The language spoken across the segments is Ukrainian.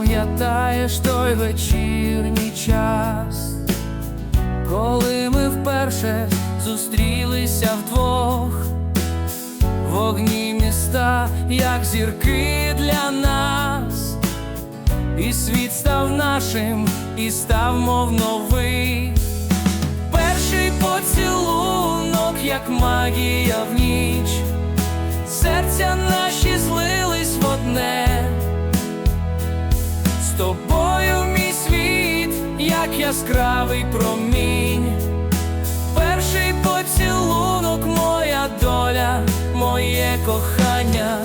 Пам'ятаєш той вечірній час, коли ми вперше зустрілися вдвох, вогні міста, як зірки для нас, і світ став нашим, і став, мов новий. Перший поцілунок, як магія в ніч, серця наші злились в одне. З тобою мій світ, як яскравий промінь. Перший поцілунок, моя доля, моє кохання.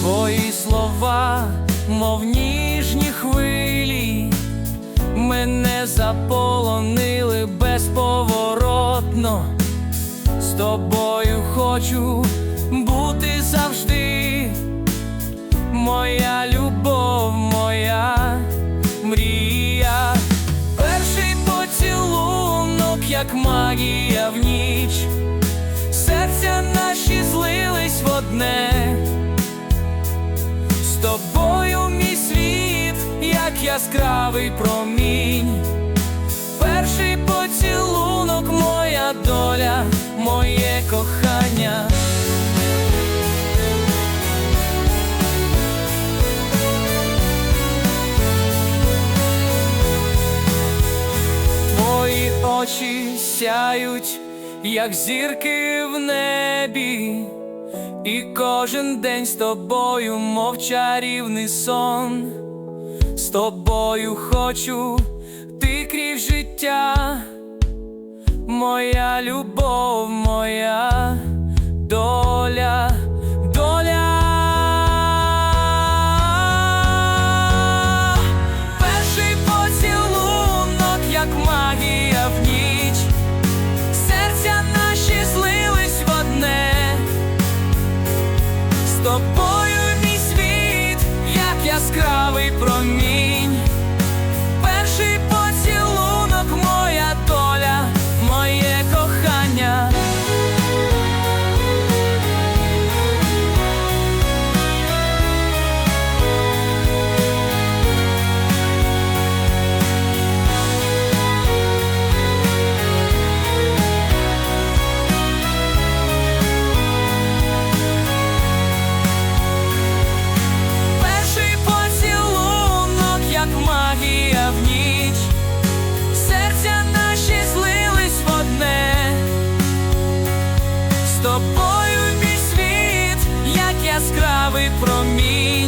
Твої слова, мов ніжні хвилі, мене заполонили тобою хочу бути завжди, моя любов, моя мрія. Перший поцілунок, як магія в ніч, серця наші злились в одне. З тобою мій світ, як яскравий промінь. Кохання. Твої очі сяють, як зірки в небі. І кожен день з тобою, мов чарівний сон, з тобою хочу ти крізь життя, моя любов, моя яскравий промінь. promissas.